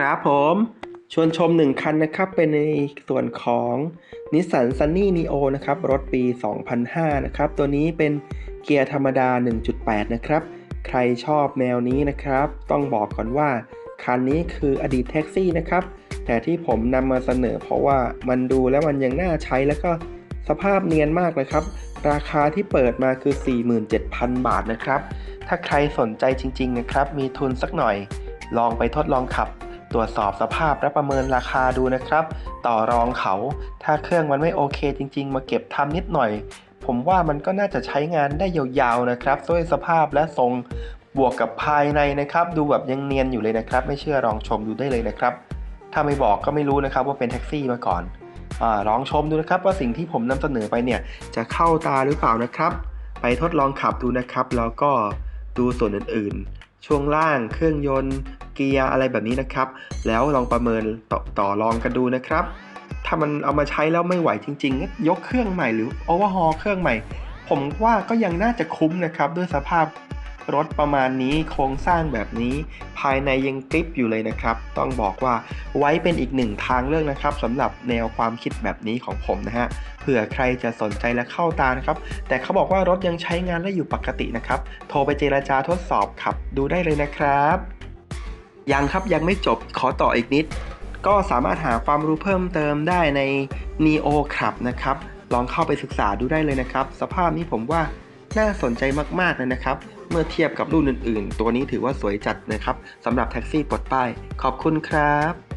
ครับผมชวนชม 1 คันนะครับ เป็นในส่วนของ Nissan Sunny Neo นะครับ รถปี 2005 นะครับ ตัวนี้เป็นเกียร์ธรรมดา 1.8 นะครับ ใครชอบแนวนี้นะครับ ต้องบอกก่อนว่า คันนี้คืออดีตแท็กซี่นะครับ แต่ที่ผมนำมาเสนอเพราะว่ามันดูแล้วมันยังน่าใช้แล้วก็สภาพเนียนมากเลยครับ ราคาที่เปิดมาคือ 47,000 บาทนะครับ ถ้าใครสนใจจริง ๆ นะครับ มีทุนสักหน่อย ลองไปทดลองขับ ตรวจสอบสภาพและประเมินราคาดูนะครับ ต่อรองเขา ถ้าเครื่องมันไม่โอเคจริง ๆ มาเก็บทำนิดหน่อย ผมว่ามันก็น่าจะใช้งานได้ยาวๆนะครับด้วยสภาพและทรงบวกกับภายในนะครับ ดูแบบยังเนียนอยู่เลยนะครับ ไม่เชื่อลองชมดูได้เลยนะครับ ถ้าไม่บอกก็ไม่รู้นะครับว่าเป็นแท็กซี่มาก่อนอลองชมดูนะครับ ว่าสิ่งที่ผมนำเสนอไปเนี่ยจะเข้าตาหรือเปล่านะครับ ไปทดลองขับดูนะครับ แล้วก็ดูส่วนอื่นๆ ช่วงล่างเครื่องยนต์ เกียร์อะไรแบบนี้นะครับ แล้วลองประเมินต่อต่อรองกันดูนะครับ ถ้ามันเอามาใช้แล้วไม่ไหวจริงๆงั้นยกเครื่องใหม่หรือโอเวอร์ฮอลเครื่องใหม่ ผมว่าก็ยังน่าจะคุ้มนะครับ ด้วยสภาพรถประมาณนี้โครงสร้างแบบนี้ภายในยังกริปอยู่เลยนะครับ ต้องบอกว่าไว้เป็นอีกหนึ่งทางเลือกนะครับสำหรับแนวความคิดแบบนี้ของผมนะฮะเผื่อใครจะสนใจและเข้าตานะครับ แต่เขาบอกว่ารถยังใช้งานได้อยู่ปกตินะครับ โทรไปเจราจาทดสอบขับดูได้เลยนะครับ ยังครับยังไม่จบขอต่ออีกนิด ก็สามารถหาความรู้เพิ่มเติมได้ใน Neo Club นะครับ ลองเข้าไปศึกษาดูได้เลยนะครับ สภาพนี้ผมว่าน่าสนใจมากๆเลยนะครับ เมื่อเทียบกับรุ่นอื่น ๆ ตัวนี้ถือว่าสวยจัดนะครับสำหรับแท็กซี่ปลดป้าย ขอบคุณครับ